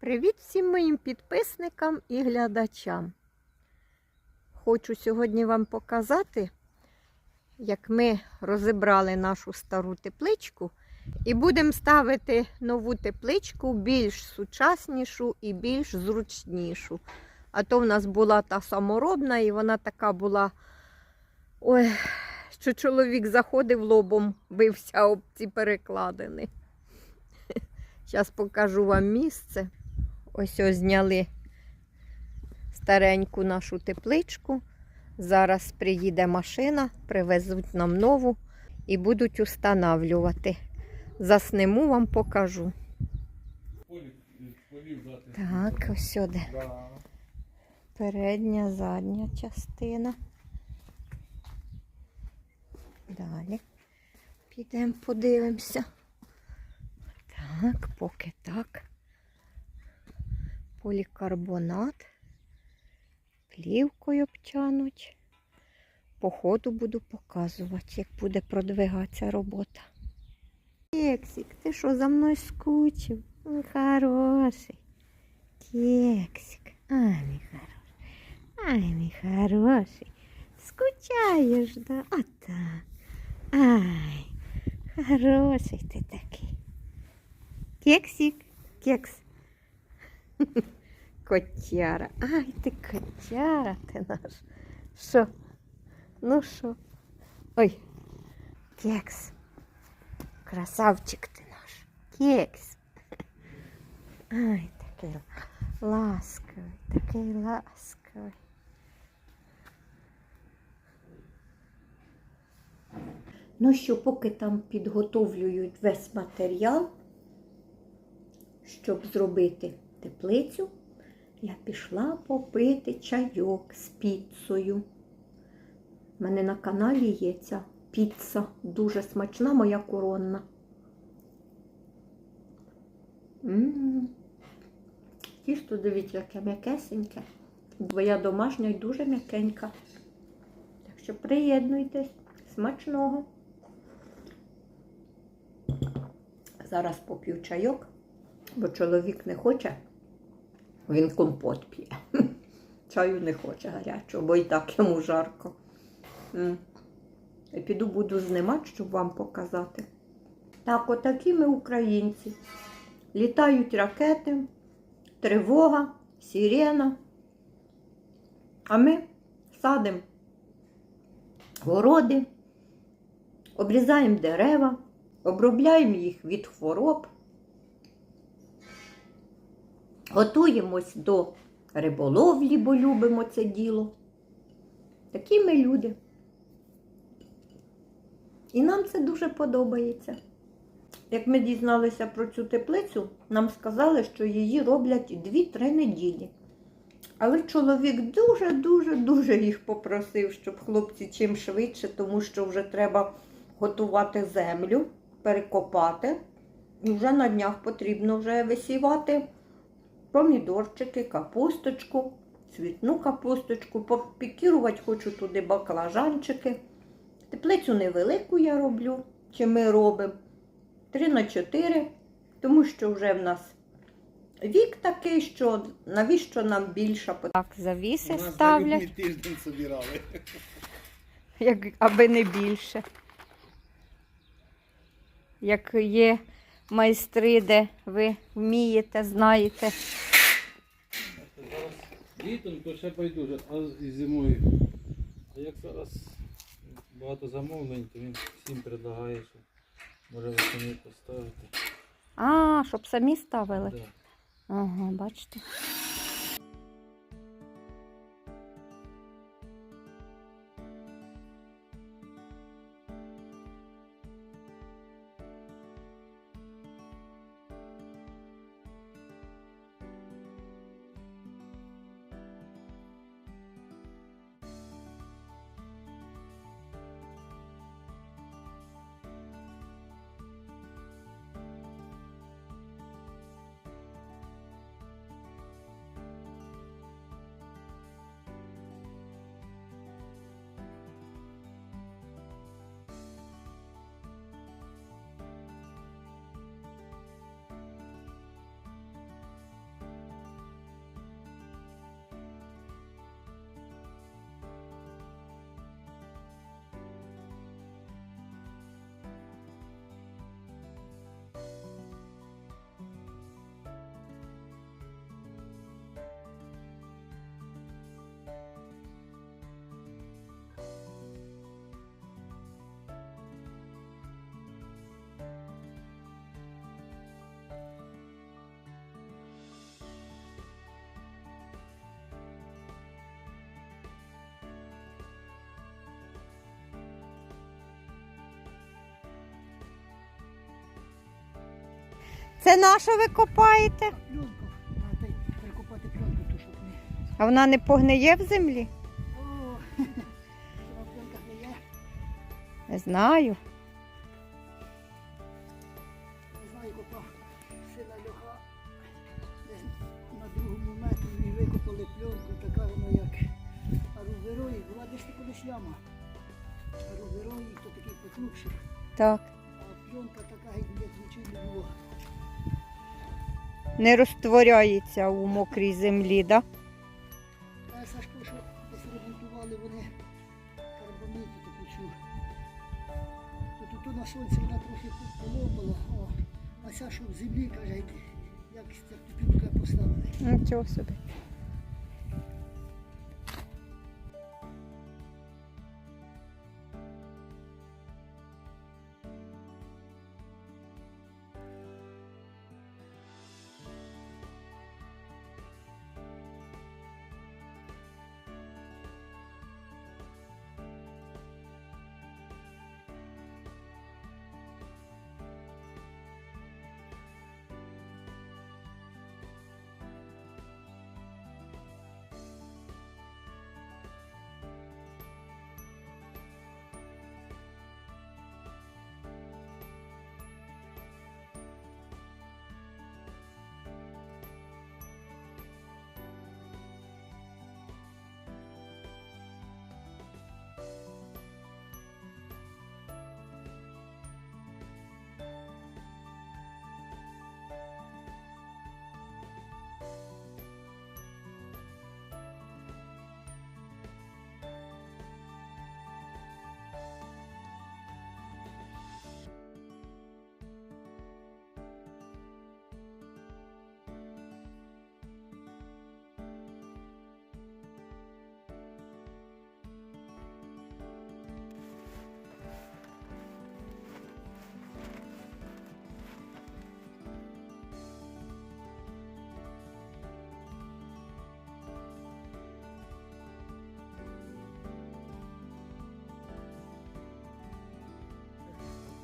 Привіт всім моїм підписникам і глядачам. Хочу сьогодні вам показати, як ми розібрали нашу стару тепличку і будемо ставити нову тепличку більш сучаснішу і більш зручнішу. А то в нас була та саморобна, і вона така була, ой, що чоловік заходив лобом, бився об ці перекладини. Зараз покажу вам місце. Ось ось зняли стареньку нашу тепличку. Зараз приїде машина, привезуть нам нову і будуть устанавлювати. Засниму вам покажу. Так, ось сюди. Передня, задня частина. Далі. Підемо подивимося. Так, поки так. Полікарбонат. Плівкою обтянуть. По ходу буду показувати, як буде продвигатися робота. Кексик, ти що за мною скучив? Мій хороший. Кексик. Ай, мій хороший. Ай, мій хороший. Скучаєш, да? А так. Ай, хороший ти такий. Кексик, кекс. Котяра. Ай, ти котяра ти наш. Що? Ну що? Ой, кекс. Красавчик ти наш. Кекс. Ай, такий ласковий, такий ласковий. Ну що, поки там підготовлюють весь матеріал, щоб зробити теплицю, я пішла попити чайок з піцею. У мене на каналі є ця піца, дуже смачна, моя коронна. Тісто, дивіться, яке м'якесеньке. Твоя домашня і дуже м'якенька. Так що приєднуйтесь. Смачного. Зараз поп'ю чайок, бо чоловік не хоче, він компот п'є. Чаю не хоче гарячого, бо і так йому жарко. І піду буду знімати, щоб вам показати. Так, отакі ми українці. Літають ракети, тривога, сирена. А ми садимо городи, обрізаємо дерева, обробляємо їх від хвороб, готуємось до риболовлі, бо любимо це діло. Такі ми люди. І нам це дуже подобається. Як ми дізналися про цю теплицю, нам сказали, що її роблять 2-3 неділі. Але чоловік дуже-дуже-дуже їх попросив, щоб хлопці чим швидше, тому що вже треба готувати землю, перекопати. І вже на днях потрібно вже висівати помідорчики, капусточку, цвітну капусточку, попікірувати хочу туди баклажанчики. Теплицю невелику я роблю, чи ми робимо 3 на 4, тому що вже в нас вік такий, що навіщо нам більше Так, завіси ставлять, тиждень собирали. як, аби не більше. Як є майстри, де ви вмієте, знаєте. Зараз літом, то ще байдуже, а і зимою. А як зараз багато замовлень, то він всім предлагає, що може ви самі поставити. А, щоб самі ставили. Да. Ага, бачите. Це на що ви копаєте? Пленку. Треба прикопати пленку, ту, щоб не. А вона не погниє в землі? О, на пленках не знаю. Не знаю, яка сина льоха. На другому метрі викопали пленку, така вона як аруберої. Була десь колись яма. Аруберої, то такий потрубший. Так. А пленка така, як як нічого не. Розтворяється у мокрій землі, да? Та Сашко, що десь ремонтували вони карбоніти таку чу. Тут на сонці вона трохи поломала, а ця що в землі, каже, як ця пленка поставили. Нічого собі.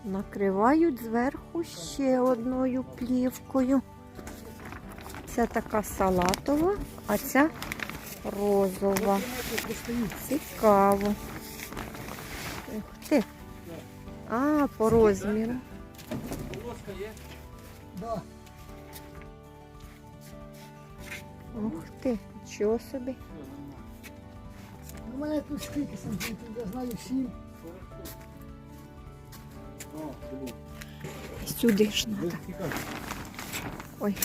Накривають зверху ще одною плівкою. Це така салатова, а ця розова. Цікаво. Ух ти. А, по розміру. Полоска є? Да. Ух ти, нічого собі. У мене тут скільки сантиметрів, я знаю сім. Сюди ж треба. Ой,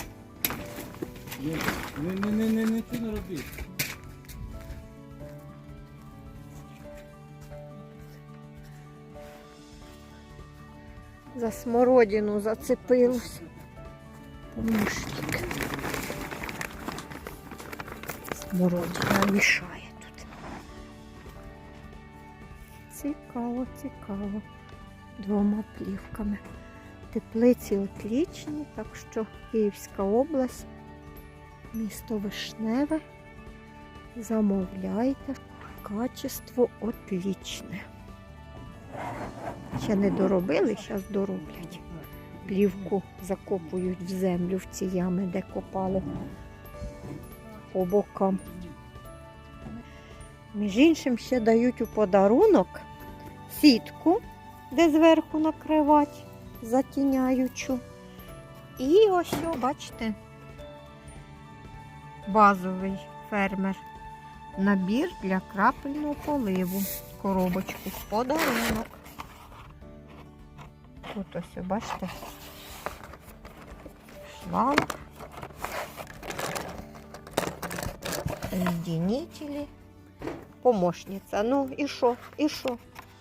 Не, не, не, не, не, ти не робіть. за смородину зацепилось. Помощник. Смородина мішає тут. Цікаво, цікаво. Двома плівками. Теплиці отлічні, так що Київська область, місто Вишневе. Замовляйте. Качество отлічне. Ще не доробили, зараз дороблять. Плівку закопують в землю в ці ями, де копали по бокам. Між іншим ще дають у подарунок сітку, де зверху накривати, затіняючу. І ось, о, бачите, базовий фермер. Набір для крапельного поливу. Коробочку в подарунок. Тут ось, бачите, шланг, соединителі, помощниця. Ну і що? І що?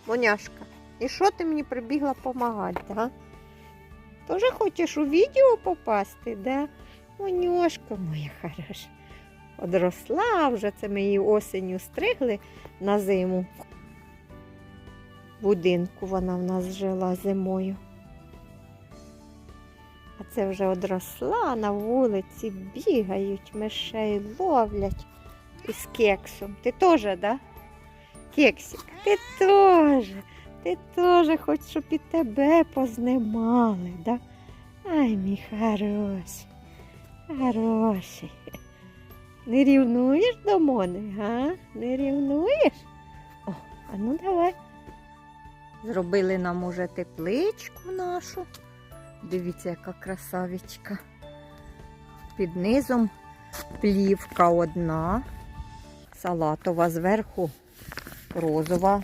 Моняшка, і що ти мені прибігла допомагати, а? Тоже хочеш у відео попасти, да? Монюшка моя хороша. Одросла вже, це ми її осінню стригли на зиму. В будинку вона в нас жила зимою. А це вже одросла на вулиці, бігають, мишей ловлять із кексом. Ти теж, да? Кексик, ти теж. Ти теж хоч щоб і тебе познімали, да? Ай, мій хороший, хороший. Не рівнуєш до мене, га? Не рівнуєш? О, а ну давай. Зробили нам уже тепличку нашу. Дивіться, яка красавічка. Під низом плівка одна, салатова зверху розова,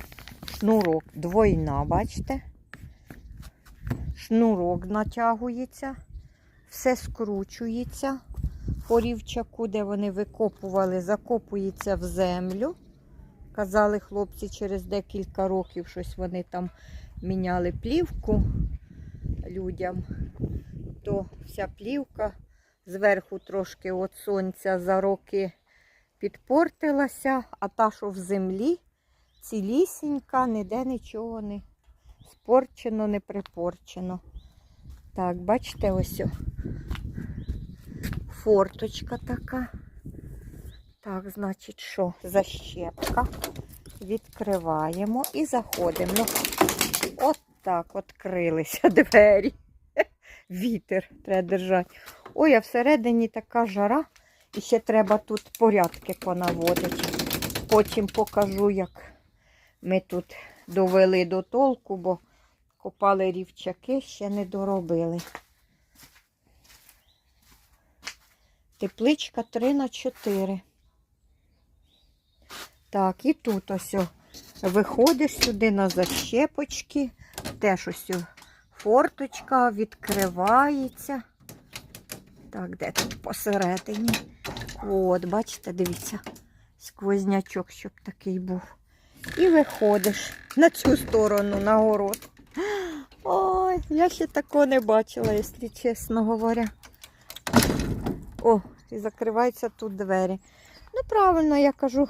шнурок двойна, бачите? Шнурок натягується, все скручується по рівчаку, де вони викопували, закопується в землю. Казали хлопці, через декілька років щось вони там міняли плівку людям, то вся плівка зверху трошки від сонця за роки підпортилася, а та, що в землі, цілісінька, ніде нічого не спорчено, не припорчено. Так, бачите, ось о. форточка така. Так, значить, що? Защепка. Відкриваємо і заходимо. Ну, от так відкрилися двері. Вітер треба держати. Ой, а всередині така жара. І ще треба тут порядки понаводити. Потім покажу, як ми тут довели до толку, бо копали рівчаки, ще не доробили. Тепличка 3 на 4. Так, і тут ось виходиш сюди на защепочки, теж ось форточка відкривається. Так, де тут посередині? От, бачите, дивіться, сквознячок, щоб такий був. І виходиш на цю сторону, на город. Ой, я ще такого не бачила, якщо чесно говоря. О, і закриваються тут двері. Ну, правильно, я кажу,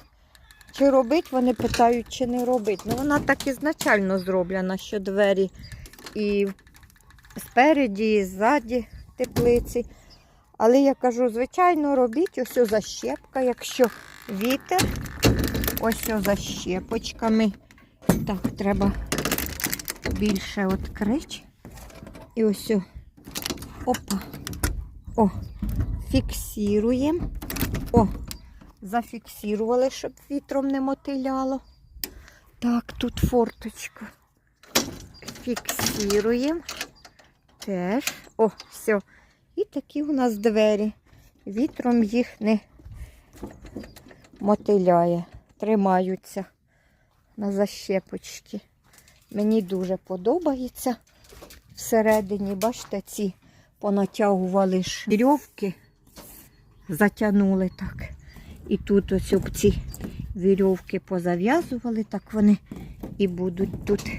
чи робить, вони питають, чи не робить. Ну, вона так ізначально зроблена, що двері і спереді, і ззаді теплиці. Але я кажу, звичайно, робіть ось защепка, якщо вітер, ось о защепочками. Так, треба більше відкрити. І ось. Опа. О, фіксуємо. О, зафіксували, щоб вітром не мотиляло. Так, тут форточка. Фіксуємо. Теж. О, все. І такі у нас двері. Вітром їх не мотиляє. Тримаються на защепочки. Мені дуже подобається. Всередині, бачите, ці понатягували ж вірьовки, затягнули так. І тут ось ці вірьовки позав'язували, так вони і будуть тут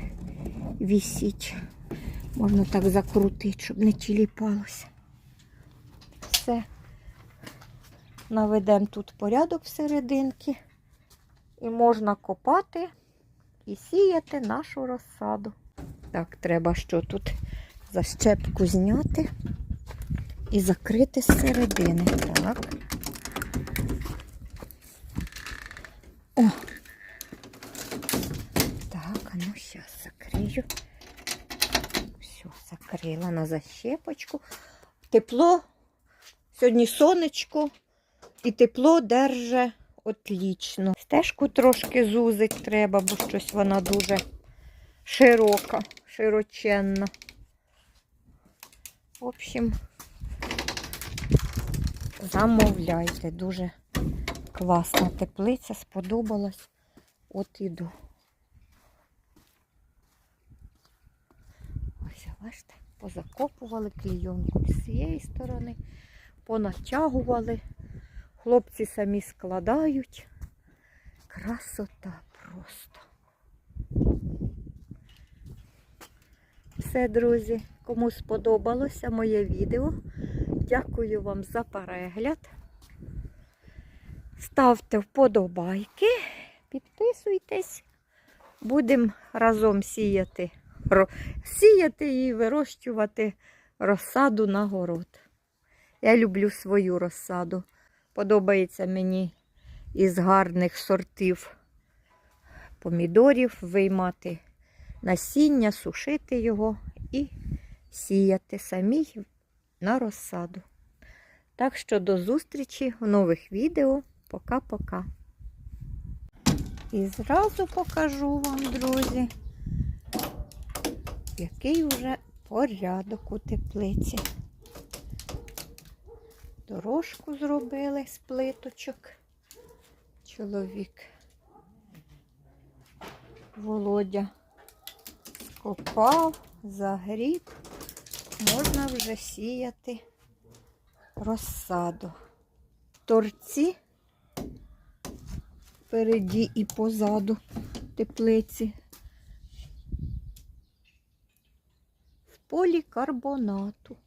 висіти. Можна так закрутити, щоб не тіліпалося. Все. Наведемо тут порядок всерединки. І можна копати і сіяти нашу розсаду. Так, треба що тут защепку зняти і закрити з середини. Так. О! Так, а ну зараз закрию. Все, закрила на защепочку. Тепло. Сьогодні сонечко і тепло держить отлічно. Стежку трошки зузить треба, бо щось вона дуже широка, широченна. В общем, замовляйте. Дуже класна теплиця, сподобалась. От іду. Ось, бачите, позакопували клійонку з цієї сторони, понатягували. Хлопці самі складають. Красота просто. Все, друзі, кому сподобалося моє відео. Дякую вам за перегляд. Ставте вподобайки, підписуйтесь. Будемо разом сіяти, сіяти і вирощувати розсаду на город. Я люблю свою розсаду. Подобається мені із гарних сортів помідорів виймати насіння, сушити його і сіяти самій на розсаду. Так що до зустрічі в нових відео. Пока-пока. І зразу покажу вам, друзі, який вже порядок у теплиці. Дорожку зробили з плиточок. Чоловік Володя скопав, загріб. Можна вже сіяти розсаду. Торці впереді і позаду теплиці. З полікарбонату.